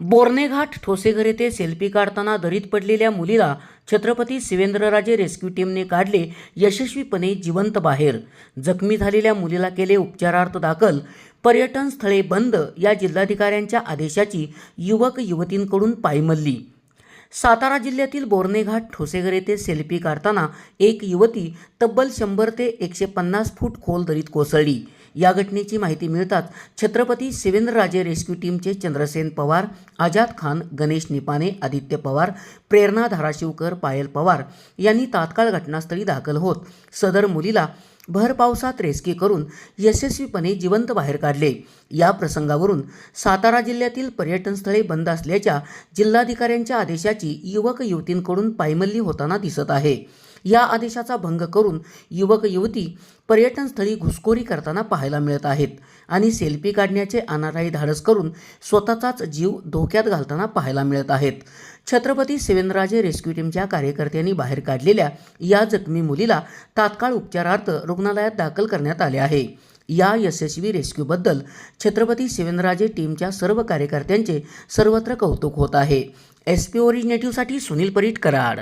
बोर्नेघाट ठोसेघर येथे सेल्फी काढताना दरीत पडलेल्या मुलीला छत्रपती शिवेंद्रराजे रेस्क्यू टीमने काढले यशस्वीपणे जिवंत बाहेर. जखमी झालेल्या मुलीला केले उपचारार्थ दाखल. पर्यटन स्थळे बंद या जिल्हाधिकाऱ्यांच्या आदेशाची युवक युवतींकडून पायमल्ली. सातारा जिल्ह्यातील बोर्नेघाट ठोसेघर येथे सेल्फी काढताना एक युवती तब्बल शंभर ते एकशे पन्नास फूट खोल दरीत कोसळली. या घटनेची माहिती मिळताच छत्रपती शिवेंद्रराजे रेस्क्यू टीमचे चंद्रसेन पवार आजाद खान गणेश निपाने आदित्य पवार प्रेरणा धाराशिवकर पायल पवार यांनी तात्काळ घटनास्थळी दाखल होत सदर मुलीला भर पावसात रेस्क्यू करून यशस्वीपणे जिवंत बाहेर काढले. या प्रसंगावरून सातारा जिल्ह्यातील पर्यटनस्थळे बंद असल्याच्या जिल्हाधिकाऱ्यांच्या आदेशाची युवक युवतींकडून पायमल्ली होताना दिसत आहे. या आदेशाचा भंग करून युवक युवती पर्यटनस्थळी घुसखोरी करताना पाहायला मिळत आहेत आणि सेल्फी काढण्याचे अनाराई धाडस करून स्वतःचाच जीव धोक्यात घालताना पाहायला मिळत आहेत. छत्रपती शिवेंद्रराजे रेस्क्यू टीमच्या कार्यकर्त्यांनी बाहेर काढलेल्या या जखमी मुलीला तात्काळ उपचारार्थ रुग्णालयात दाखल करण्यात आले आहे. या यशस्वी रेस्क्यूबद्दल छत्रपती शिवेंद्रराजे टीमच्या सर्व कार्यकर्त्यांचे सर्वत्र कौतुक होत आहे. एस पी ओरिजिनेटिव्हसाठी सुनील परीट कराड.